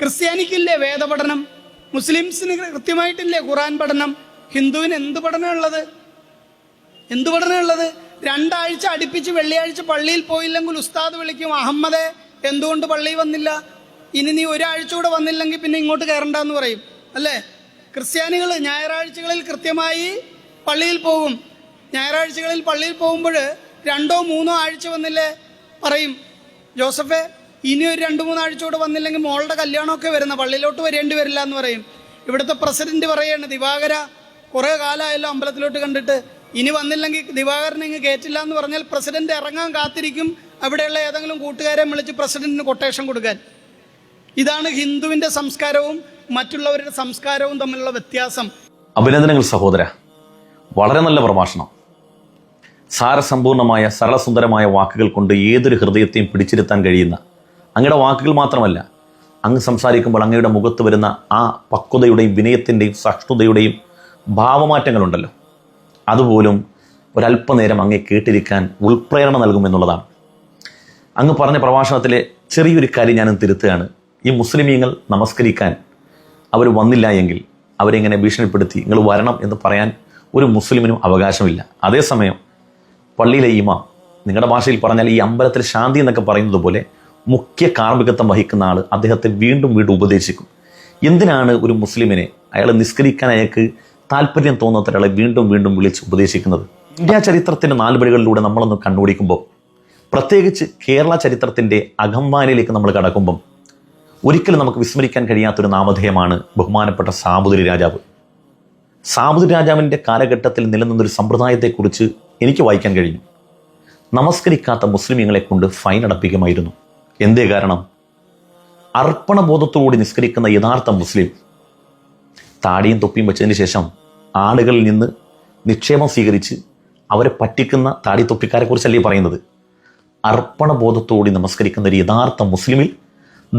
ക്രിസ്ത്യാനിക്കില്ലേ വേദപഠനം? മുസ്ലിംസിന് കൃത്യമായിട്ടില്ലേ ഖുറാൻ പഠനം? ഹിന്ദുവിന് എന്ത് പഠനമുള്ളത് എന്ത് പഠനമുള്ളത് രണ്ടാഴ്ച അടുപ്പിച്ച് വെള്ളിയാഴ്ച പള്ളിയിൽ പോയില്ലെങ്കിൽ ഉസ്താദ് വിളിക്കും അഹമ്മദെ എന്തുകൊണ്ട് പള്ളിയിൽ വന്നില്ല? ഇനി നീ ഒരാഴ്ച കൂടെ വന്നില്ലെങ്കിൽ പിന്നെ ഇങ്ങോട്ട് കയറണ്ടെന്ന് പറയും. അല്ലേ? ക്രിസ്ത്യാനികൾ ഞായറാഴ്ചകളിൽ കൃത്യമായി പള്ളിയിൽ പോകും. ഞായറാഴ്ചകളിൽ പള്ളിയിൽ പോകുമ്പോൾ രണ്ടോ മൂന്നോ ആഴ്ച വന്നില്ലേ? പറയും. ജോസഫെ ഇനി ഒരു രണ്ട് മൂന്നാഴ്ച കൂടെ വന്നില്ലെങ്കിൽ മോളുടെ കല്യാണമൊക്കെ വരുന്ന പള്ളിയിലോട്ട് വരേണ്ടി വരില്ല എന്ന് പറയും. ഇവിടുത്തെ പ്രസിഡന്റ് പറയാണ് ദിവാകര കുറേ കാലമായല്ലോ അമ്പലത്തിലോട്ട് കണ്ടിട്ട്. ഇനി വന്നില്ലെങ്കിൽ ദിവാകരനെ ഇങ്ങ് കയറ്റില്ല എന്ന് പറഞ്ഞാൽ പ്രസിഡന്റ് ഇറങ്ങാൻ കാത്തിരിക്കും. അവിടെയുള്ള ഏതെങ്കിലും കൂട്ടുകാരെ വിളിച്ച് പ്രസിഡന്റിന് കൊട്ടേഷൻ കൊടുക്കാൻ. ഇതാണ് ഹിന്ദുവിന്റെ സംസ്കാരവും മറ്റുള്ളവരുടെ സംസ്കാരവും തമ്മിലുള്ള വ്യത്യാസം. അഭിനന്ദനങ്ങൾ സഹോദര. വളരെ നല്ല പ്രഭാഷണം. സാരസമ്പൂർണമായ സരളസുന്ദരമായ വാക്കുകൾ കൊണ്ട് ഏതൊരു ഹൃദയത്തെയും പിടിച്ചിരുത്താൻ കഴിയുന്ന അങ്ങയുടെ വാക്കുകൾ മാത്രമല്ല അങ്ങ് സംസാരിക്കുമ്പോൾ അങ്ങയുടെ മുഖത്ത് വരുന്ന ആ പക്വതയുടെയും വിനയത്തിന്റെയും സഹിഷ്ണുതയുടെയും ഭാവമാറ്റങ്ങളുണ്ടല്ലോ. അതുപോലും ഒരല്പനേരം അങ്ങേ കേട്ടിരിക്കാൻ ഉൾപ്രേരണ നൽകുമെന്നുള്ളതാണ്. അങ്ങ് പറഞ്ഞ പ്രഭാഷണത്തിലെ ചെറിയൊരു കാര്യം ഞാൻ തിരുത്തുകയാണ്. ഈ മുസ്ലിമീങ്ങൾ നമസ്കരിക്കാൻ അവർ വന്നില്ല എങ്കിൽ അവരെങ്ങനെ ഭീഷണിപ്പെടുത്തി നിങ്ങൾ വരണം എന്ന് പറയാൻ ഒരു മുസ്ലിമിനും അവകാശമില്ല. അതേസമയം പള്ളിയിലെ ഇമാം നിങ്ങളുടെ ഭാഷയിൽ പറഞ്ഞാൽ ഈ അമ്പലത്തിൽ ശാന്തി എന്നൊക്കെ പറയുന്നത് പോലെ മുഖ്യ കാർമ്മികത്വം വഹിക്കുന്ന ആൾ അദ്ദേഹത്തെ വീണ്ടും വീണ്ടും ഉപദേശിക്കും. എന്തിനാണ് ഒരു മുസ്ലിമിനെ അയാളെ നിസ്കരിക്കാൻ അയാൾക്ക് താല്പര്യം തോന്നാത്ത ഒരാളെ വീണ്ടും വീണ്ടും വിളിച്ച് ഉപദേശിക്കുന്നത്? ഇന്ത്യ ചരിത്രത്തിന്റെ നാലുപടികളിലൂടെ നമ്മളൊന്ന് കണ്ണോടിക്കുമ്പോൾ പ്രത്യേകിച്ച് കേരള ചരിത്രത്തിന്റെ അകമ്പാനയിലേക്ക് നമ്മൾ കടക്കുമ്പം ഒരിക്കലും നമുക്ക് വിസ്മരിക്കാൻ കഴിയാത്തൊരു നാമധേയമാണ് ബഹുമാനപ്പെട്ട സാബുദരി രാജാവ്. സാബുദരി രാജാവിന്റെ കാലഘട്ടത്തിൽ നിലനിന്നൊരു സമ്പ്രദായത്തെക്കുറിച്ച് എനിക്ക് വായിക്കാൻ കഴിഞ്ഞു. നമസ്കരിക്കാത്ത മുസ്ലിമീങ്ങളെ കൊണ്ട് ഫൈൻ അടപ്പിക്കുമായിരുന്നു. എന്തേ കാരണം? അർപ്പണബോധത്തോടുകൂടി നിസ്കരിക്കുന്ന യഥാർത്ഥ മുസ്ലിം താടിയും തൊപ്പിയും വെച്ചതിന് ശേഷം ആളുകളിൽ നിന്ന് നിക്ഷേപം സ്വീകരിച്ച് അവരെ പറ്റിക്കുന്ന താടി തൊപ്പിക്കാരെ കുറിച്ചല്ലേ പറയുന്നത്? അർപ്പണബോധത്തോടെ നമസ്കരിക്കുന്ന ഒരു യഥാർത്ഥ മുസ്ലിമിൽ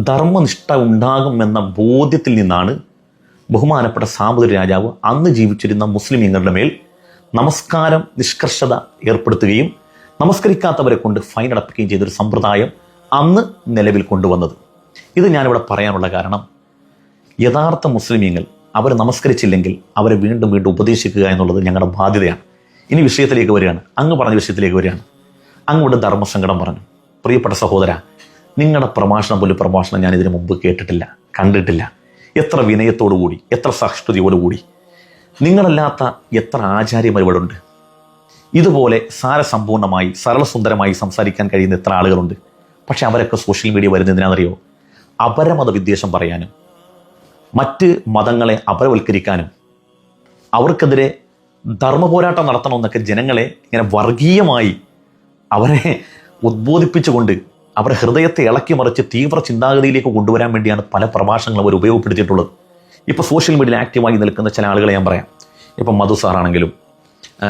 ധർമ്മനിഷ്ഠ ഉണ്ടാകും എന്ന ബോധ്യത്തിൽ നിന്നാണ് ബഹുമാനപ്പെട്ട സാമൂതിരി രാജാവ് അന്ന് ജീവിച്ചിരുന്ന മുസ്ലിമീങ്ങളുടെ മേൽ നമസ്കാരം നിഷ്കർഷത ഏർപ്പെടുത്തുകയും നമസ്കരിക്കാത്തവരെ കൊണ്ട് ഫൈൻ അടപ്പിക്കുകയും ചെയ്തൊരു സമ്പ്രദായം അന്ന് നിലവിൽ കൊണ്ടുവന്നത്. ഇത് ഞാനിവിടെ പറയാനുള്ള കാരണം യഥാർത്ഥ മുസ്ലിമീങ്ങൾ അവർ നമസ്കരിച്ചില്ലെങ്കിൽ അവരെ വീണ്ടും വീണ്ടും ഉപദേശിക്കുക എന്നുള്ളത് ഞങ്ങളുടെ ബാധ്യതയാണ്. ഇനി വിഷയത്തിലേക്ക് വരികയാണ്. അങ്ങ് പറഞ്ഞ വിഷയത്തിലേക്ക് വരികയാണ്. അങ്ങോട്ട് ധർമ്മസങ്കടം പറഞ്ഞു. പ്രിയപ്പെട്ട സഹോദര നിങ്ങളുടെ പ്രഭാഷണം പോലും പ്രഭാഷണം ഞാൻ ഇതിനു മുമ്പ് കേട്ടിട്ടില്ല കണ്ടിട്ടില്ല. എത്ര വിനയത്തോടുകൂടി എത്ര സഹിഷ്ണുതയോടുകൂടി നിങ്ങളല്ലാത്ത എത്ര ആചാര്യന്മാർ ഇവിടെ ഉണ്ട് ഇതുപോലെ സാരസമ്പൂർണമായി സരളസുന്ദരമായി സംസാരിക്കാൻ കഴിയുന്ന എത്ര ആളുകളുണ്ട്? പക്ഷെ അവരൊക്കെ സോഷ്യൽ മീഡിയ വരുന്നതിനാണെന്നറിയോ? അപരമത വിദ്വേഷം പറയാനും മറ്റ് മതങ്ങളെ അപരവൽക്കരിക്കാനും അവർക്കെതിരെ ധർമ്മ പോരാട്ടം നടത്തണമെന്നൊക്കെ ജനങ്ങളെ ഇങ്ങനെ വർഗീയമായി അവരെ ഉദ്ബോധിപ്പിച്ചുകൊണ്ട് അവരുടെ ഹൃദയത്തെ ഇളക്കി മറിച്ച് തീവ്ര ചിന്താഗതിയിലേക്ക് കൊണ്ടുവരാൻ വേണ്ടിയാണ് പല പ്രഭാഷണങ്ങളും അവർ ഉപയോഗപ്പെടുത്തിയിട്ടുള്ളത്. ഇപ്പോൾ സോഷ്യൽ മീഡിയയിൽ ആക്റ്റീവായി നിൽക്കുന്ന ചില ആളുകളെ ഞാൻ പറയാം. ഇപ്പം മധു സാറാണെങ്കിലും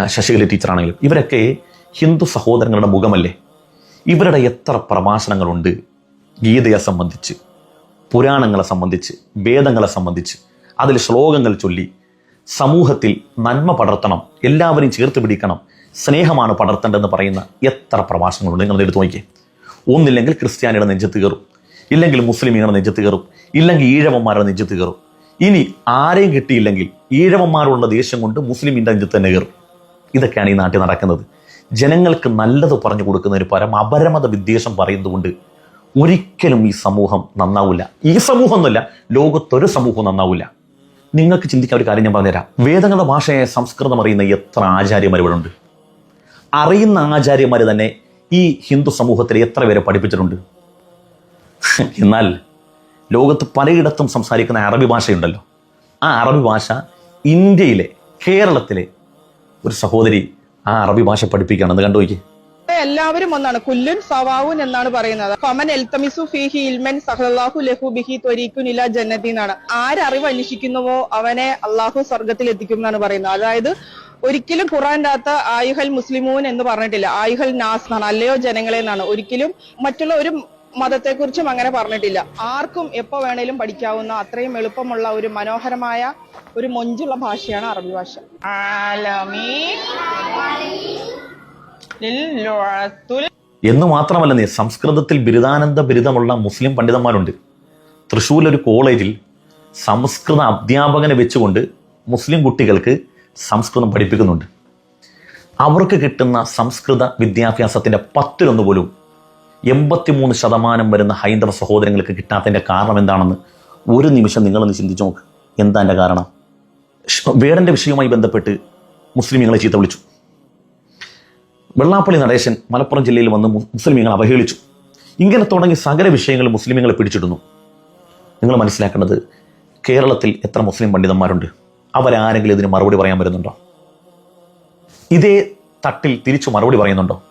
ശശികല ടീച്ചറാണെങ്കിലും ഇവരൊക്കെ ഹിന്ദു സഹോദരങ്ങളുടെ മുഖമല്ലേ? ഇവരുടെ എത്ര പ്രഭാഷണങ്ങളുണ്ട് ഗീതയെ സംബന്ധിച്ച് പുരാണങ്ങളെ സംബന്ധിച്ച് വേദങ്ങളെ സംബന്ധിച്ച് അതിൽ ശ്ലോകങ്ങൾ ചൊല്ലി സമൂഹത്തിൽ നന്മ പടർത്തണം എല്ലാവരെയും ചേർത്ത് പിടിക്കണം സ്നേഹമാണ് പടർത്തേണ്ടതെന്ന് പറയുന്ന എത്ര പ്രഭാഷണങ്ങളുണ്ട്? നിങ്ങൾ എടുത്തു നോക്കിയേ. ഒന്നില്ലെങ്കിൽ ക്രിസ്ത്യാനിയുടെ നെഞ്ചത്ത് കയറും ഇല്ലെങ്കിൽ മുസ്ലിമീങ്ങളുടെ നെഞ്ചത്ത് കയറും ഇല്ലെങ്കിൽ ഈഴവന്മാരുടെ നെഞ്ചത്ത് കയറും. ഇനി ആരെയും കിട്ടിയില്ലെങ്കിൽ ഈഴവന്മാരുള്ള ദേഷ്യം കൊണ്ട് മുസ്ലിമിന്റെ നെഞ്ചത്ത് തന്നെ കയറും. ഇതൊക്കെയാണ് ഈ നാട്ടിൽ നടക്കുന്നത്. ജനങ്ങൾക്ക് നല്ലത് പറഞ്ഞു കൊടുക്കുന്നതിന് പരം അപരമത വിദ്വേഷം പറയുന്നതുകൊണ്ട് ഒരിക്കലും ഈ സമൂഹം നന്നാവില്ല. ഈ സമൂഹം ലോകത്തൊരു സമൂഹം നന്നാവില്ല. നിങ്ങൾക്ക് ചിന്തിക്കാൻ ഒരു കാര്യം ഞാൻ പറഞ്ഞുതരാം. വേദങ്ങളുടെ ഭാഷയെ സംസ്കൃതം അറിയുന്ന എത്ര ആചാര്യന്മാർ ഇവിടെ ഉണ്ട് അറിയുന്ന ആചാര്യന്മാർ തന്നെ ഈ ഹിന്ദു സമൂഹത്തിൽ എത്ര പേരെ പഠിപ്പിച്ചിട്ടുണ്ട്? എന്നാൽ ലോകത്ത് പലയിടത്തും സംസാരിക്കുന്ന അറബി ഭാഷയുണ്ടല്ലോ. ആ അറബി ഭാഷ ഇന്ത്യയിലെ കേരളത്തിലെ ഒരു സഹോദരി ആ അറബി ഭാഷ പഠിപ്പിക്കണം കണ്ടു നോക്കി. എല്ലാവരും ഒന്നാണ്. കുല്ലുൻ സവാവുൻ എന്നാണ് പറയുന്നത്. ഫമൻ എൽത്തമിസു ഫീഹി ഇൽമൻ സഹലാഹു ലഹു ബിഹി ത്വരീക്കുൻ ഇല ജന്നതി എന്നാണ്. ആരറിവ് അന്വേഷിക്കുന്നുവോ അവനെ അള്ളാഹു സ്വർഗത്തിൽ എത്തിക്കും എന്നാണ് പറയുന്നത്. അതായത് ഒരിക്കലും അകത്ത് ആയുഹൽ മുസ്ലിമൂൻ എന്ന് പറഞ്ഞിട്ടില്ല. ആയുഹൽ നാസ് എന്നാണ്. അല്ലയോ ജനങ്ങളെ എന്നാണ്. ഒരിക്കലും മറ്റുള്ള ഒരു മതത്തെക്കുറിച്ചും അങ്ങനെ പറഞ്ഞിട്ടില്ല. ആർക്കും എപ്പോ വേണേലും പഠിക്കാവുന്ന അത്രയും എളുപ്പമുള്ള ഒരു മനോഹരമായ ഒരു മൊഞ്ചുള്ള ഭാഷയാണ് അറബി ഭാഷ. എന്ന് മാത്രമല്ല നീ സംസ്കൃതത്തിൽ ബിരുദാനന്ദ ബിരുദമുള്ള മുസ്ലിം പണ്ഡിതന്മാരുണ്ട്. തൃശ്ശൂരിലൊരു കോളേജിൽ സംസ്കൃത അധ്യാപകനെ വെച്ചുകൊണ്ട് മുസ്ലിം കുട്ടികൾക്ക് സംസ്കൃതം പഠിപ്പിക്കുന്നുണ്ട്. അവർക്ക് കിട്ടുന്ന സംസ്കൃത വിദ്യാഭ്യാസത്തിന്റെ പത്തിലൊന്ന് പോലും എൺപത്തിമൂന്ന് ശതമാനം വരുന്ന ഹൈന്ദവ സഹോദരങ്ങൾക്ക് കിട്ടാത്തതിന്റെ കാരണം എന്താണെന്ന് ഒരു നിമിഷം നിങ്ങളൊന്ന് ചിന്തിച്ചു നോക്ക്. എന്താ എന്റെ കാരണം? വേടന്റെ വിഷയവുമായി ബന്ധപ്പെട്ട് മുസ്ലിമീങ്ങളെ ചീത്ത വിളിച്ചു. വെള്ളാപ്പള്ളി നടേശൻ മലപ്പുറം ജില്ലയിൽ വന്ന് മുസ്ലിമീങ്ങളെ അവഹേളിച്ചു. ഇങ്ങനെ തുടങ്ങി സകല വിഷയങ്ങൾ മുസ്ലിമീങ്ങളെ പിടിച്ചിടുന്നു. നിങ്ങൾ മനസ്സിലാക്കേണ്ടത് കേരളത്തിൽ എത്ര മുസ്ലിം പണ്ഡിതന്മാരുണ്ട്? അവരാരെങ്കിലും ഇതിന് മറുപടി പറയാൻ വരുന്നുണ്ടോ? ഇതേ തട്ടിൽ തിരിച്ചു മറുപടി പറയുന്നുണ്ടോ?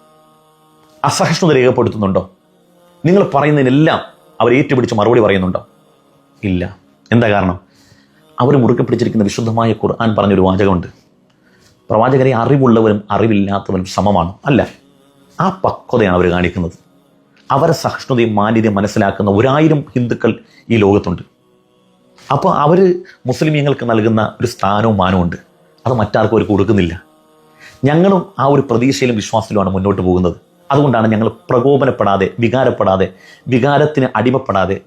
അസഹിഷ്ണുത രേഖപ്പെടുത്തുന്നുണ്ടോ? നിങ്ങൾ പറയുന്നതിനെല്ലാം അവർ ഏറ്റുപിടിച്ച് മറുപടി പറയുന്നുണ്ടോ? ഇല്ല. എന്താ കാരണം? അവർ മുറുക്കി പിടിച്ചിരിക്കുന്ന വിശുദ്ധമായ ഖുർആൻ പറഞ്ഞൊരു വാചകമുണ്ട്. പ്രവാചകരെ അറിവുള്ളവരും അറിവില്ലാത്തവരും സമമാണ്. അല്ല ആ പക്വതയാണ് അവർ കാണിക്കുന്നത്. അവരെ സഹിഷ്ണുതയും മാന്യതയും മനസ്സിലാക്കുന്ന ഒരായിരം ഹിന്ദുക്കൾ ഈ ലോകത്തുണ്ട്. അപ്പോൾ അവർ മുസ്ലിമീങ്ങൾക്ക് നൽകുന്ന ഒരു സ്ഥാനവും മാനവും ഉണ്ട്. അത് മറ്റാർക്കും അവർ കൊടുക്കുന്നില്ല. ഞങ്ങളും ആ ഒരു പ്രതീക്ഷയിലും വിശ്വാസത്തിലുമാണ് മുന്നോട്ട് പോകുന്നത്. അതുകൊണ്ടാണ് ഞങ്ങൾ പ്രകോപനപ്പെടാതെ വികാരപ്പെടാതെ വികാരത്തിന് അടിമപ്പെടാതെ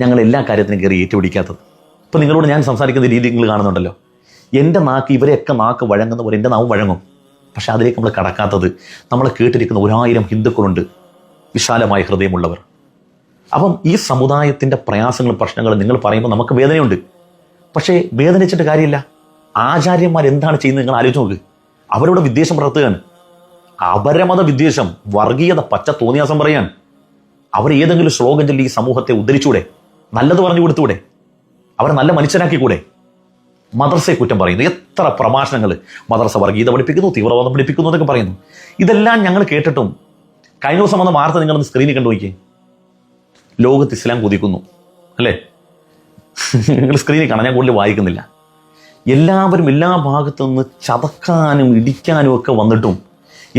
ഞങ്ങൾ എല്ലാ കാര്യത്തിനും കയറി ഏറ്റുപിടിക്കാത്തത്. ഇപ്പം നിങ്ങളോട് ഞാൻ സംസാരിക്കുന്ന രീതി നിങ്ങൾ കാണുന്നുണ്ടല്ലോ. എന്റെ നാക്ക് ഇവരെയൊക്കെ നാക്ക് വഴങ്ങുന്ന പോലെ എന്റെ നാവും വഴങ്ങും. പക്ഷെ അതിലേക്ക് നമ്മൾ കടക്കാത്തത് നമ്മൾ കേട്ടിരിക്കുന്ന ഒരായിരം ഹിന്ദുക്കളുണ്ട്. വിശാലമായ ഹൃദയമുള്ളവർ. അപ്പം ഈ സമുദായത്തിന്റെ പ്രയാസങ്ങളും പ്രശ്നങ്ങളും നിങ്ങൾ പറയുമ്പോൾ നമുക്ക് വേദനയുണ്ട്. പക്ഷേ വേദനിച്ചിട്ട് കാര്യമില്ല. ആചാര്യന്മാർ എന്താണ് ചെയ്യുന്നത് നിങ്ങൾ ആലോചിച്ച് നോക്ക്. അവരോട് വിദ്വേഷം പുലർത്തുകയാണ്. അപരമത വിദ്വേഷം വർഗീയത പച്ച തോന്നിയാസം പറയാൻ അവർ ഏതെങ്കിലും ശ്ലോകം ചൊല്ലി ഈ സമൂഹത്തെ ഉദ്ധരിച്ചൂടെ? നല്ലത് പറഞ്ഞു കൊടുത്തൂടെ? അവരെ നല്ല മനുഷ്യനാക്കിക്കൂടെ? മദ്രസയെ കുറ്റം പറയുന്നു. എത്ര പ്രഭാഷണങ്ങൾ മദ്രസ വർഗീയത പഠിപ്പിക്കുന്നു തീവ്രവാദം പഠിപ്പിക്കുന്നു എന്നൊക്കെ പറയുന്നു. ഇതെല്ലാം ഞങ്ങൾ കേട്ടിട്ടും കഴിഞ്ഞ ദിവസം വന്ന വാർത്ത നിങ്ങളൊന്ന് സ്ക്രീനിൽ കണ്ടു നോക്കിയേ. ലോകത്ത് ഇസ്ലാം കുതിക്കുന്നു. അല്ലേ? നിങ്ങൾ സ്ക്രീനിൽ കാണാൻ ഞാൻ കൂടുതൽ വായിക്കുന്നില്ല. എല്ലാവരും എല്ലാ ഭാഗത്തു നിന്ന് ചതക്കാനും ഇടിക്കാനും ഒക്കെ വന്നിട്ടും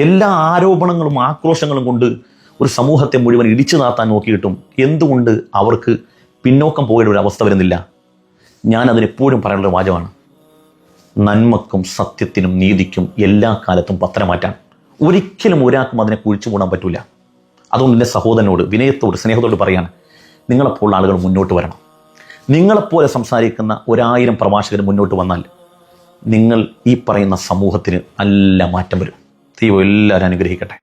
എല്ലാ ആരോപണങ്ങളും ആക്രോശങ്ങളും കൊണ്ട് ഒരു സമൂഹത്തെ മുഴുവൻ ഇടിച്ചു താത്താൻ നോക്കിയിട്ടും എന്തുകൊണ്ട് അവർക്ക് പിന്നോക്കം പോകേണ്ട ഒരു അവസ്ഥ വരുന്നില്ല? ഞാൻ അതിനെപ്പോഴും പറയാനുള്ള വാചകമാണ്. നന്മക്കും സത്യത്തിനും നീതിക്കും എല്ലാ കാലത്തും പത്തരം മാറ്റാൻ ഒരിക്കലും ഒരാൾക്കും അതിനെ കുഴിച്ചു മൂടാൻ പറ്റില്ല അതുകൊണ്ട് എന്റെ സഹോദരനോട് വിനയത്തോട് സ്നേഹത്തോട് പറയാണ് നിങ്ങളെപ്പോലുള്ള ആളുകൾ മുന്നോട്ട് വരണം. നിങ്ങളെപ്പോലെ സംസാരിക്കുന്ന ഒരായിരം പ്രഭാഷകർ മുന്നോട്ട് വന്നാൽ നിങ്ങൾ ഈ പറയുന്ന സമൂഹത്തിന് നല്ല മാറ്റം വരും. ദൈവം എല്ലാവരും അനുഗ്രഹിക്കട്ടെ.